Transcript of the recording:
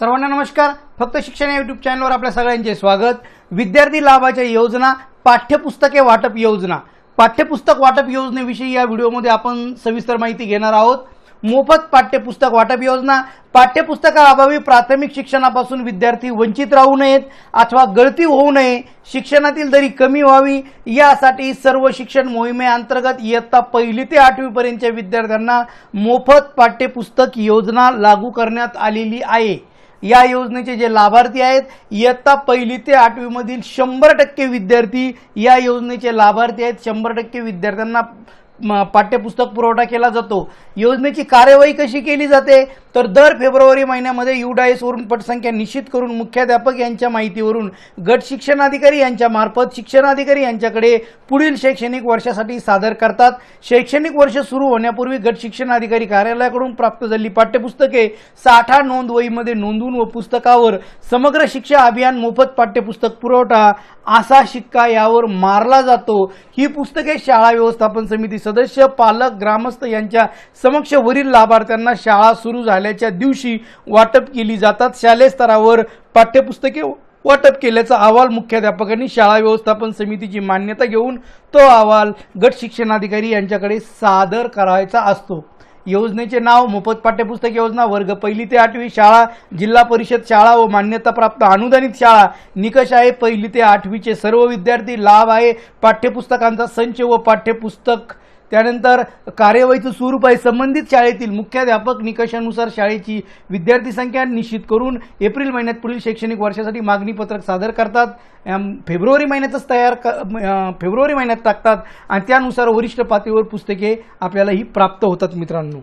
सर्वांना नमस्कार. फक्त शिक्षण या युट्यूब चॅनलवर आपल्या सगळ्यांचे स्वागत. विद्यार्थी लाभाच्या योजना पाठ्यपुस्तके वाटप योजना. पाठ्यपुस्तक वाटप योजनेविषयी या व्हिडिओमध्ये आपण सविस्तर माहिती घेणार आहोत. मोफत पाठ्यपुस्तक वाटप योजना. पाठ्यपुस्तकाअभावी प्राथमिक शिक्षणापासून विद्यार्थी वंचित राहू नयेत अथवा गळती होऊ नये शिक्षणातील दरी कमी व्हावी यासाठी सर्व शिक्षण मोहिमेअंतर्गत इयत्ता पहिली ते आठवीपर्यंतच्या विद्यार्थ्यांना मोफत पाठ्यपुस्तक योजना लागू करण्यात आलेली आहे. या योजनेचे जे लाभार्थी आहेत इयत्ता पहिली ते आठवीमधील शंभर टक्के विद्यार्थी या योजनेचे लाभार्थी आहेत. शंभर टक्के विद्यार्थ्यांना पाठ्यपुस्तक पुरवठा केला जातो. योजनेची कार्यवाही कशी केली जाते? तर दर फेब्रुवारी महिन्यामध्ये युडाएसवरून पटसंख्या निश्चित करून मुख्याध्यापक यांच्या माहितीवरून गट शिक्षणाधिकारी यांच्यामार्फत शिक्षणाधिकारी यांच्याकडे पुढील शैक्षणिक वर्षासाठी सादर करतात. शैक्षणिक वर्ष सुरू होण्यापूर्वी गट शिक्षणाधिकारी कार्यालयाकडून प्राप्त झालेली पाठ्यपुस्तके साठा नोंदवहीमध्ये नोंदवून व पुस्तकावर समग्र शिक्षा अभियान मोफत पाठ्यपुस्तक पुरवठा असा शिक्का यावर मारला जातो. ही पुस्तके शाळा व्यवस्थापन समिती सदस्य पालक ग्रामस्थ यांच्या समक्ष वरील लाभार्थ्यांना शाळा सुरू झाल्याच्या दिवशी वाटप केली जातात. शालेय स्तरावर पाठ्यपुस्तके वाटप केल्याचा अहवाल मुख्याध्यापकांनी शाळा व्यवस्थापन समितीची मान्यता घेऊन तो अहवाल गट शिक्षणाधिकारी यांच्याकडे सादर करायचा असतो. योजनेचे नाव मोफत पाठ्यपुस्तक योजना वर्ग पहिली ते आठवी शाळा जिल्हा परिषद शाळा व मान्यताप्राप्त अनुदानित शाळा निकष आहे पहिली ते आठवीचे सर्व विद्यार्थी लाभ आहे. पाठ्यपुस्तकांचा संच व पाठ्यपुस्तक त्यानंतर कार्यवाहीचं स्वरूप आहे संबंधित शाळेतील मुख्याध्यापक निकषानुसार शाळेची विद्यार्थी संख्या निश्चित करून एप्रिल महिन्यात पुढील शैक्षणिक वर्षासाठी मागणी पत्रक सादर करतात. फेब्रुवारी महिन्यातच तयार क फेब्रुवारी महिन्यात टाकतात. आणि त्यानुसार वरिष्ठ पातळीवर पुस्तके आपल्याला ही प्राप्त होतात मित्रांनो.